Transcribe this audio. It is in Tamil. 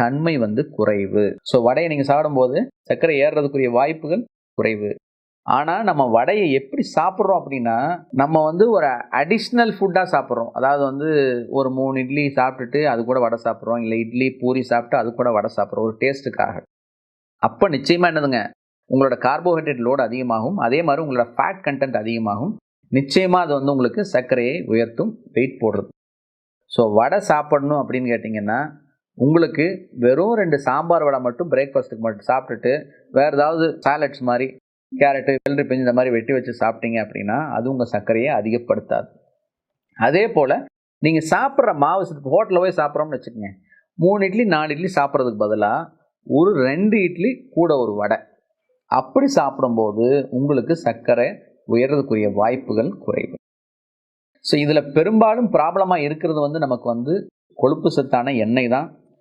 தன்மை வந்து குறைவு. ஸோ வடையை நீங்கள் சாப்பிடும்போது சர்க்கரை ஏறுறதுக்குரிய வாய்ப்புகள் குறைவு. ஆனால் நம்ம வடையை எப்படி சாப்பிட்றோம் அப்படின்னா நம்ம வந்து ஒரு அடிஷ்னல் ஃபுட்டாக சாப்பிட்றோம். அதாவது வந்து ஒரு மூணு இட்லி சாப்பிட்டுட்டு அது கூட வடை சாப்பிட்றோம். இல்லை இட்லி பூரி சாப்பிட்டு அது கூட வடை சாப்பிட்றோம். ஒரு டேஸ்ட்டுக்காக அப்போ நிச்சயமாக என்னதுங்க? உங்களோட கார்போஹைட்ரேட் லோடு அதிகமாகும். அதே மாதிரி உங்களோட ஃபேட் கண்டென்ட் அதிகமாகும். நிச்சயமாக அது வந்து உங்களுக்கு சர்க்கரையை உயர்த்தும் வெயிட் போடுறது. ஸோ வடை சாப்பிடணும் அப்படின்னு கேட்டிங்கன்னா உங்களுக்கு வெறும் ரெண்டு சாம்பார் வடை மட்டும் பிரேக்ஃபாஸ்ட்டுக்கு மட்டும் சாப்பிட்டுட்டு வேறு ஏதாவது சாலட்ஸ் மாதிரி கேரட்டு வெள்ளரி பிஞ்சு இந்த மாதிரி வெட்டி வச்சு சாப்பிட்டீங்க அப்படின்னா அது உங்கள் சர்க்கரையை அதிகப்படுத்தாது. அதே போல் நீங்கள் சாப்பிட்ற மாவு ஹோட்டலில் போய் சாப்பிட்றோம்னு வச்சுக்கோங்க. மூணு இட்லி நாலு இட்லி சாப்பிட்றதுக்கு பதிலாக ஒரு ரெண்டு இட்லி கூட ஒரு வடை. அப்படி சாப்பிடும்போது உங்களுக்கு சர்க்கரை உயர்றதுக்குரிய வாய்ப்புகள் குறைவு. ஸோ இதில் பெரும்பாலும் ப்ராப்ளமாக இருக்கிறது வந்து நமக்கு வந்து கொழுப்பு சத்தான எண்ணெய் தான்.